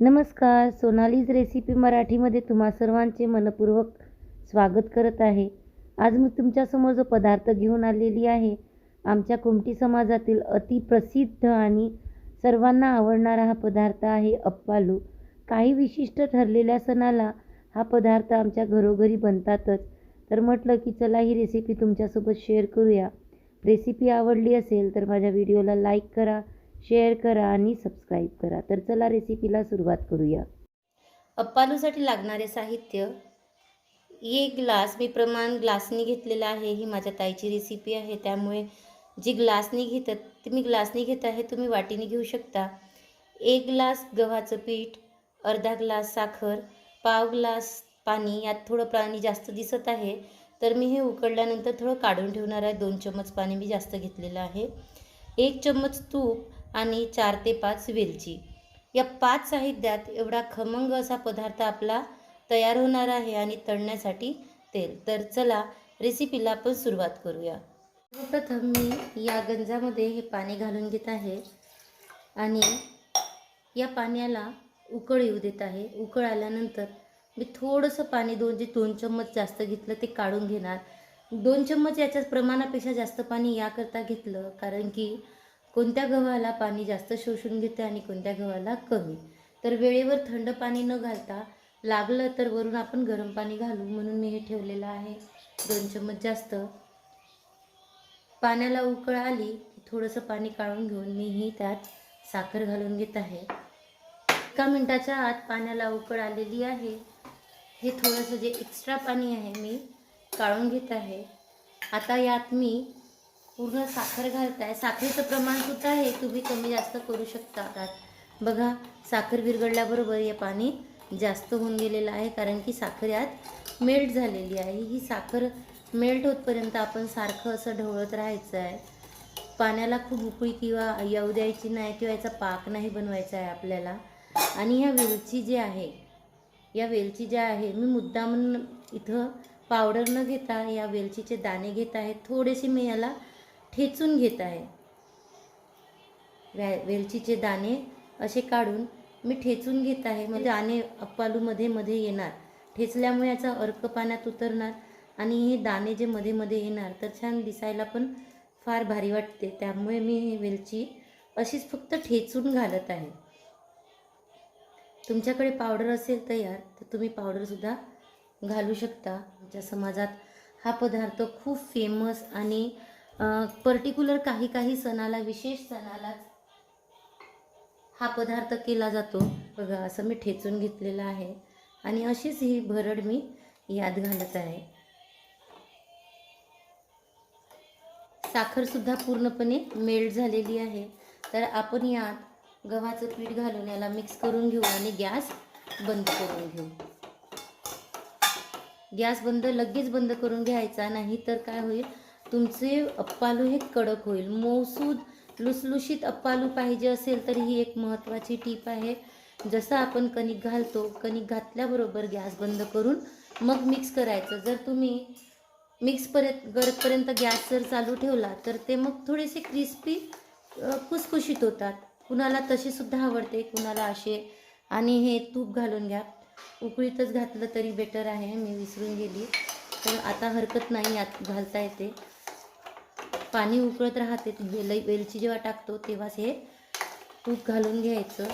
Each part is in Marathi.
नमस्कार सोनालीज रेसिपी मराठीमध्ये तुम्हा सर्वांचे मनपूर्वक स्वागत करत आहे. आज मी तुमच्यासमोर जो पदार्थ घेऊन आलेली आहे आमच्या कुमटी समाजातील अतिप्रसिद्ध आणि सर्वांना आवडणारा हा पदार्थ आहे अप्पालू. काही विशिष्ट ठरलेल्या सणाला हा पदार्थ आमच्या घरोघरी बनतातच. तर म्हटलं की चला ही रेसिपी तुमच्यासोबत शेअर करूया. रेसिपी आवडली असेल तर माझ्या व्हिडिओला लाईक करा. शेअर करा आणि सबस्क्राईब करा. तर चला रेसिपीला सुरुवात करूया. अप्पालूसाठी लागणारे साहित्य. एक ग्लास मी प्रमाण ग्लासनी घेतलेलं आहे. ही माझ्या ताईची रेसिपी आहे. त्यामुळे जी ग्लासनी घेतात ती मी ग्लासनी घेत आहे. तुम्ही वाटीने घेऊ शकता. एक ग्लास गव्हाचं पीठ अर्धा ग्लास साखर पाव ग्लास पाणी यात थोडं पाणी जास्त दिसत आहे. तर मी हे उकळल्यानंतर थोडं काढून ठेवणार आहे. दोन चम्मच पाणी मी जास्त घेतलेलं आहे. एक चम्मच तूप आणि चार ते पाच वेलची. या पाच साहित्यात एवढा खमंग असा पदार्थ आपला तयार होणार आहे आणि तळण्यासाठी तेल. तर चला रेसिपीला आपण सुरुवात करूया. सर्वप्रथम मी या गंजामध्ये हे पाणी घालून घेत आहे आणि या पाण्याला उकळ येऊ देत आहे. उकळ आल्यानंतर मी थोडंसं पाणी दोन जे दोन चम्मच जास्त घेतलं ते काढून घेणार. दोन चम्मच याच्या प्रमाणापेक्षा जास्त पाणी याकरता घेतलं कारण की कोणत्या गव्हाला पाणी जास्त शोषून घेते आणि कोणत्या गव्हाला कमी? तर वेळेवर थंड पाणी न घालता लागलं तर वरून आपण गरम पाणी घालू म्हणून मी हे ठेवलेलं आहे. दोन चम्मच जास्त. पाण्याला उकळ आली की थोडंसं पाणी काढून घेऊन मीही त्यात साखर घालून घेत आहे. एका मिनटाच्या आत पाण्याला उकळ आलेली आहे. हे थोडंसं जे एक्स्ट्रा पाणी आहे मी काढून घेत आहे. आता यात मी पूर्ण साखर घालताय. साखरेचं प्रमाण सुद्धा हे तुम्ही कमी जास्त करू शकता त्यात बघा साखर विरघळल्याबरोबर हे पाणी जास्त होऊन गेलेलं आहे कारण की साखर यात मेल्ट झालेली आहे. ही साखर मेल्ट होतपर्यंत आपण सारखं असं ढवळत राहायचं आहे. पाण्याला खूप उकळी किंवा येऊ द्यायची नाही किंवा याचा पाक नाही बनवायचा आहे आपल्याला. आणि ह्या वेलची जी आहे या वेलची ज्या आहे मी मुद्दाम इथं पावडर न घेता या वेलचीचे दाणे घेत आहे. थोडेसे मी याला ठेचून घेत आहे. व्या वेलचीचे दाणे असे काढून मी ठेचून घेत आहे. म्हणजे दाणे अप्पालूमध्ये मध्ये येणार. ठेचल्यामुळे याचा अर्क पाण्यात उतरणार आणि हे दाणे जे मध्ये मध्ये येणार तर छान दिसायला पण फार भारी वाटते. त्यामुळे मी ही वेलची अशीच फक्त ठेचून घालत आहे. तुमच्याकडे पावडर असेल तयार तर तुम्ही पावडरसुद्धा घालू शकता. आमच्या समाजात हा पदार्थ खूप फेमस आणि पर्टिक्युलर काही काही सणाला विशेष सणालाच हा पदार्थ केला जातो. बघा असं मी ठेचून घेतलेलं आहे. आणि अशीच ही भरड मी यात घालत आहे. साखरसुद्धा पूर्णपणे मेल्ट झालेली आहे. तर आपण यात गव्हाचं पीठ घालून याला मिक्स करून घेऊ आणि गॅस बंद करून घेऊ. गॅस बंद लगेच बंद करून घ्यायचा नाही तर काय होईल? तुमचे अप्पालू हे कडक होईल. मौसूद लुसलुशीत अप्पालू पाहिजे असेल तर ही एक महत्त्वाची टीप आहे. जसं आपण कणिक घालतो कणिक घातल्याबरोबर गॅस बंद करून मग मिक्स करायचं. जर तुम्ही मिक्सपर्यंत गरजपर्यंत गॅस जर चालू ठेवला तर ते मग थोडेसे क्रिस्पी कुसकुशीत होतात. कुणाला तसेसुद्धा आवडते कुणाला असे. आणि हे तूप घालून घ्या. उकळीतच घातलं तरी बेटर आहे मी विसरून गेली. तर आता हरकत नाही यात घालता येते. पाणी उकळत राहते. वेल वेलची जेव्हा टाकतो तेव्हाच हे तूप घालून घ्यायचं.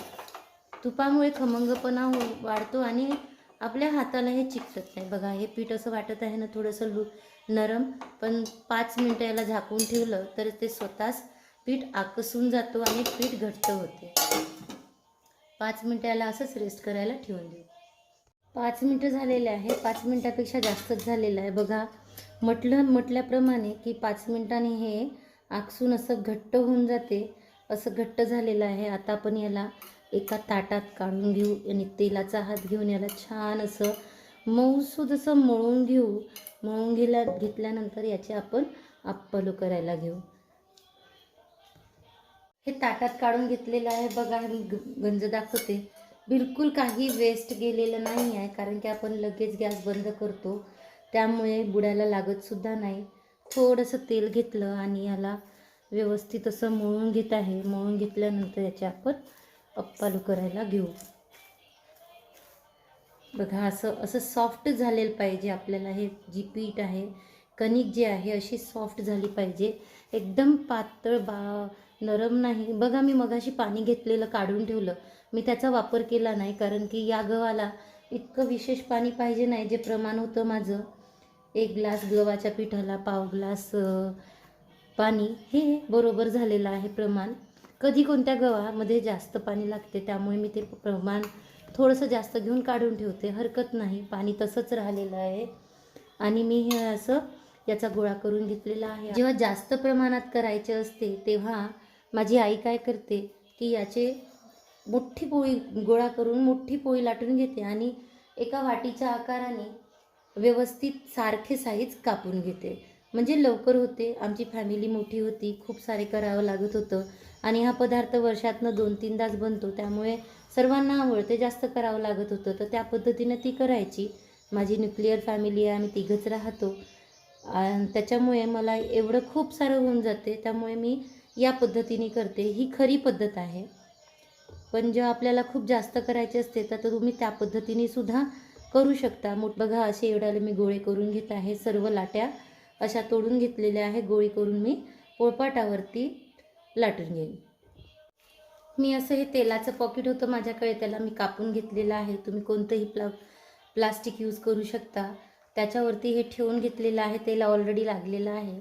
तुपामुळे खमंगपणा हो वाढतो आणि आपल्या हाताला हे चिकटत नाही. बघा हे पीठ असं वाटत आहे ना थोडंसं लू नरम. पण पाच मिनटं याला झाकून ठेवलं तर ते स्वतःच पीठ आकसून जातो आणि पीठ घट्ट होते. पाच मिनटं याला असंच रेस्ट करायला ठेवून देऊ पाच मिनटं झालेले आहे. पाच मिनटापेक्षा जास्तच झालेलं आहे. बघा म्हटलं म्हटल्याप्रमाणे की पाच मिनटांनी हे आकसून असं घट्ट होऊन जाते. असं घट्ट झालेलं आहे. आता आपण याला एका ताटात काढून घेऊ आणि तेलाचा हात घेऊन याला छान असं मऊसूद असं मळून घेऊ. मळून घेल्या घेतल्यानंतर याचे आपण अप्पलू करायला घेऊ. हे ताटात काढून घेतलेलं आहे. बघा मी ग- गंज दाखवते. बिलकुल काही वेस्ट गेलेलं नाही आहे कारण की आपण लगेच गॅस बंद करतो. त्यामुळे बुडायला लागतसुद्धा नाही. थोडंसं तेल घेतलं आणि याला व्यवस्थित असं मळून घेत आहे. मळून घेतल्यानंतर याचे आपण अप्पालू करायला घेऊ. बघा असं असं सॉफ्ट झालेलं पाहिजे आपल्याला. हे जी पीठ आहे कणिक जी आहे अशी सॉफ्ट झाली पाहिजे. एकदम पातळ बा नरम नाही. बघा मी मगाशी पाणी घेतलेलं काढून ठेवलं. मी त्याचा वापर केला नाही कारण की या गव्हाला इतकं विशेष पाणी पाहिजे नाही जे प्रमाण होतं माझं. एक ग्लास गव्हाच्या पिठाला पाव ग्लास पाणी हे बरोबर झालेलं आहे प्रमाण. कधी कोणत्या गव्हामध्ये जास्त पाणी लागते त्यामुळे मी ते प्रमाण थोडंसं जास्त घेऊन काढून ठेवते. हरकत नाही पाणी तसंच राहिलेलं आहे. आणि मी हे असं याचा गोळा करून घेतलेला आहे. जेव्हा जास्त प्रमाणात करायचे असते तेव्हा माझी आई काय करते की याचे मोठी पोळी गोळा करून मोठी पोळी लाटून घेते आणि एका वाटीच्या आकाराने व्यवस्थित सारखे साईज कापून घेते. म्हणजे लवकर होते आमची फॅमिली मोठी होती खूप सारे करावं लागत होतं आणि हा पदार्थ वर्षातनं दोन तीनदाच बनतो त्यामुळे सर्वांना आवडते जास्त करावं लागत होतं. तर त्या पद्धतीनं ती करायची. माझी न्यूक्लिअर फॅमिली आहे आम्ही तिघंच राहतो. आणि त्याच्यामुळे मला एवढं खूप सारं होऊन जाते त्यामुळे मी या पद्धतीने करते. ही खरी पद्धत आहे. पण जेव्हा आपल्याला खूप जास्त करायचे असते तर तुम्ही त्या पद्धतीने सुद्धा करू शकता. मोठ बघा असे एवढ्याला मी गोळे करून घेत आहे. सर्व लाट्या अशा तोडून घेतलेल्या आहे. गोळी करून मी पोळपाटावरती लाटून घेईन. मी असं हे तेलाचं पॉकेट होतं माझ्याकडे. त्याला मी कापून घेतलेलं आहे. तुम्ही कोणतंही प्ला प्लास्टिक यूज करू शकता. त्याच्यावरती हे ठेवून घेतलेलं आहे. तेल ऑलरेडी लागलेलं आहे.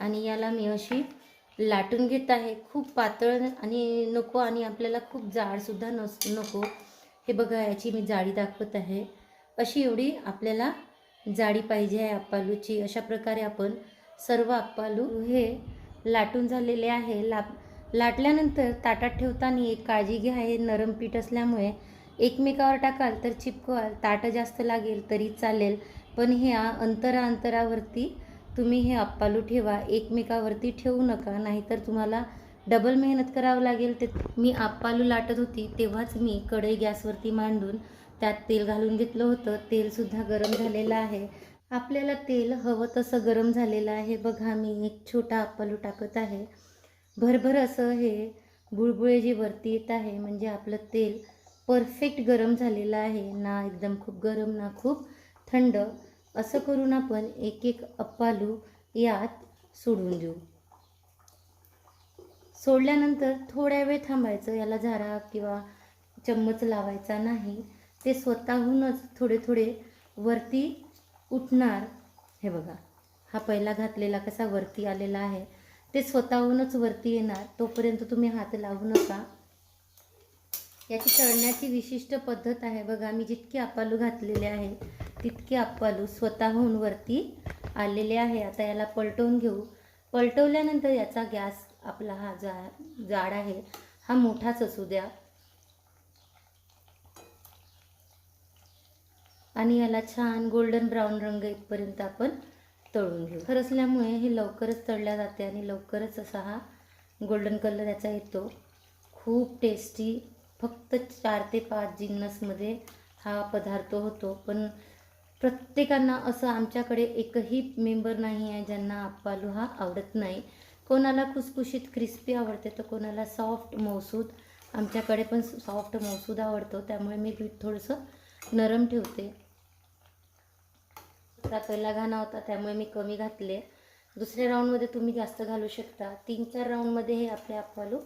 आणि याला मी अशी लाटून घेत आहे. खूप पातळ आणि नको आणि आपल्याला खूप जाडसुद्धा नस नको. हे बघा याची मी जाडी दाखवत आहे. अशी एवढी आपल्याला जाडी पाहिजे आहे अप्पालूची. अशा प्रकारे आपण सर्व अप्पालू हे लाटून झालेले आहे. ला लाटल्यानंतर ताटात ठेवताना एक काळजी घ्या. हे नरम पीठ असल्यामुळे एकमेकावर टाकाल तर चिपकवाल. ताटं जास्त लागेल तरी चालेल. पण हे अंतरा अंतरावरती तुम्ही हे अप्पालू ठेवा एकमेकावरती ठेवू नका नाहीतर तुम्हाला डबल मेहनत करावं लागेल. ते मी अप्पालू लाटत होती तेव्हाच मी कढई गॅसवरती मांडून त्यात तेल घालून घेतलं होतं. तेलसुद्धा गरम झालेलं आहे. आपल्याला तेल हवं तसं गरम झालेलं आहे. बघा मी एक छोटा अप्पालू टाकत आहे. भरभर असं हे बुळबुळे जे वरती येत आहे म्हणजे आपलं तेल परफेक्ट गरम झालेलं आहे. ना एकदम खूप गरम ना खूप थंड. असं करून आपण एक एक अप्पालू यात सोडून देऊ. सोडल्यानंतर थोड्या वेळ थांबायचं याला झारा किंवा चम्मच लावायचा नाही. ते स्वतःहूनच थोडे थोडे वरती उठणार. हे बघा हा पहिला घातलेला कसा वरती आलेला आहे ते स्वतःहूनच वरती येणार. तोपर्यंत तुम्ही हात लावू नका. याची तळण्याची विशिष्ट पद्धत आहे. बघा मी जितके अप्पालू घातलेले आहे तितके आप्पालू स्वतःहून वरती आलेले आहे. आता याला पलटवून घेऊ. पलटवल्यानंतर याचा गॅस आपला हा जा जाड आहे. हा मोठाच असू द्या. आणि याला छान गोल्डन ब्राऊन रंग इथपर्यंत आपण तळून घेऊ. खर असल्यामुळे हे लवकरच तळल्या जाते आणि लवकरच असा हा गोल्डन कलर याचा येतो. खूप टेस्टी फक्त चार ते पाच जिन्नसमध्ये हा पदार्थ होतो. पण प्रत्येकांना असं आमच्याकडे एकही मेंबर नाही आहे ज्यांना आप्पालू हा आवडत नाही. कोणाला खुसखुशीत क्रिस्पी आवडते तर कोणाला सॉफ्ट मौसूद. आमच्याकडे पण सॉफ्ट मौसूद आवडतो. त्यामुळे मी पीठ थोडंसं नरम ठेवते. पहिला घाणा होता त्यामुळे मी कमी घातले. दुसऱ्या राऊंडमध्ये तुम्ही जास्त घालू शकता. तीन चार राऊंडमध्ये हे आपले अप्पालू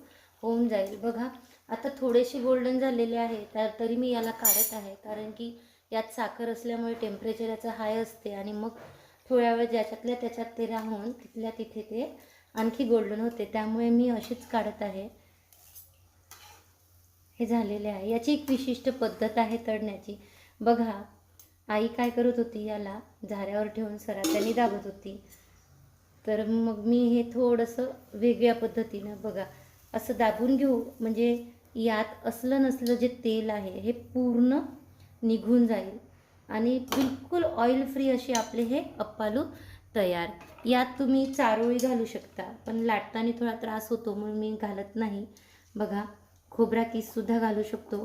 होऊन जाईल. बघा आता थोडेसे गोल्डन झालेले आहे तर तरी मी याला काढत आहे. कारण की यात साखर असल्यामुळे टेम्परेचर याचं हाय असते आणि मग थोड्या वेळ ज्याच्यातल्या त्याच्यात ते राहून तिथल्या तिथे ते आणखी गोल्डन होते. त्यामुळे मी अशीच काढत आहे. हे झालेले आहे. याची एक विशिष्ट पद्धत आहे तळण्याची. बघा आई काय करत होती? याला झाऱ्यावर ठेवून सरात्याने दाबत होती. तर मग मी हे थोडंसं वेगळ्या पद्धतीनं बघा असं दाबून घेऊ. म्हणजे यात असलं नसलं जे तेल आहे हे पूर्ण निघून जाईल. आणि बिलकुल ऑइल फ्री असे आपले हे अप्पालू तयार. यात तुम्ही चारोळी घालू शकता. पण लाटताना थोडा त्रास होतो म्हणून मी घालत नाही. बघा खोबरा किससुद्धा घालू शकतो.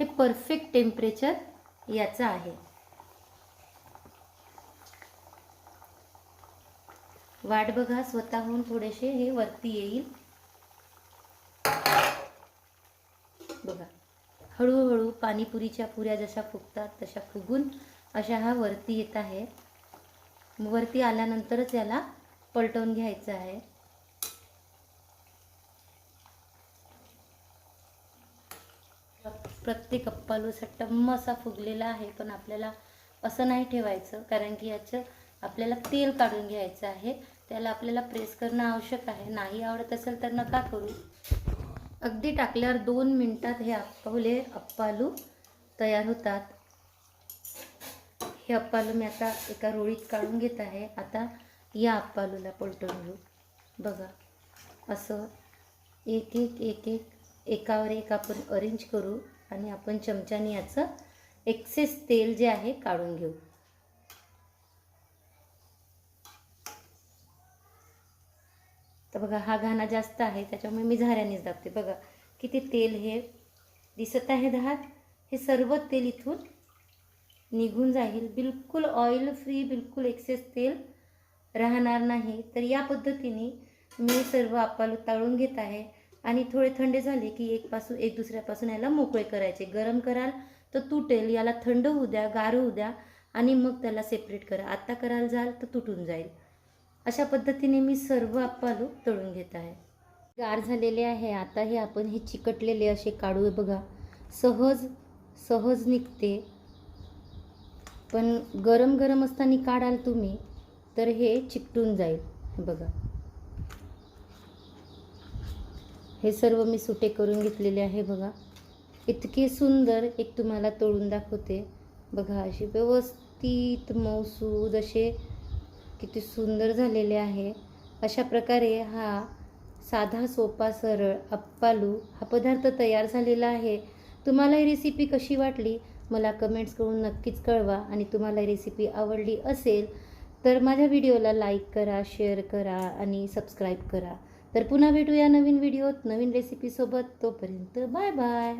हे परफेक्ट टेम्परेचर याचं आहे. वाट बघा स्वतःहून थोडेसे हे वरती येईल. बघा. हळूहळू पाणीपुरीच्या पुऱ्या जशा फुगतात तशा फुगून अशा हा वरती येत आहे. वरती आल्यानंतरच याला पलटवून घ्यायचं आहे. प्रत्येक अप्पालू असा टम्म असा फुगलेला आहे पण आपल्याला असं नाही ठेवायचं कारण की याचं आपल्याला तेल काढून घ्यायचं आहे. त्याला आपल्याला प्रेस करणं आवश्यक आहे. नाही आवडत असेल तर नका करू. अगदी टाकल्यावर दोन मिनटात हे आपले अप्पालू तयार होतात. हे अप्पालू मी आता एका रोळीत काढून घेत आहे. आता या अप्पालूला पलटून घेऊ. बघा असं एक एक एक एक एकावर एक आपण अरेंज करू आणि आपण चमच्याने याचं एक्सेस तेल जे आहे काढून घेऊ. तर बघा हा घाणा जास्त आहे त्याच्यामुळे मी झाऱ्यानेच दाबते. बघा किती तेल हे दिसत आहे दहात. हे सर्व तेल इथून निघून जाईल. बिलकुल ऑइल फ्री बिलकुल एक्सेस तेल राहणार नाही. तर या पद्धतीने मी सर्व आपालू ताळून घेत आहे. आणि थोडे थंड झाले की एक पासून एक दुसऱ्यापासून याला मोकळे करायचे. गरम कराल तर तुटेल याला थंड होऊ द्या गार होऊ द्या आणि मग त्याला सेपरेट करा. आत्ता कराल जाल तर तुटून जाईल. अशा पद्धतीने मी सर्व आप्पालू तळून घेत आहे. गार झालेले आहे. आता हे आपण हे चिकटलेले असे काढू बघा. सहज सहज निघते. पण गरम गरम असताना काढाल तुम्ही तर हे चिकटून जाईल. बघा. हे सर्व मी सुटे करून घेतलेले आहे बघा. इतके सुंदर एक तुम्हाला तळून दाखवते. बघा असे व्यवस्थित मौसूद असे किती सुंदर झालेले आहे. अशा प्रकारे हा साधा सोपा सरळ अप्पालू हा पदार्थ तयार झालेला आहे. तुम्हाला ही रेसिपी कशी वाटली? मला कमेंट्स करून नक्कीच कळवा. आणि तुम्हाला ही रेसिपी आवडली असेल तर माझ्या व्हिडिओला लाईक करा शेअर करा आणि सबस्क्राईब करा. तर पुन्हा भेटूया नवीन व्हिडिओत नवीन रेसिपीसोबत तोपर्यंत बाय बाय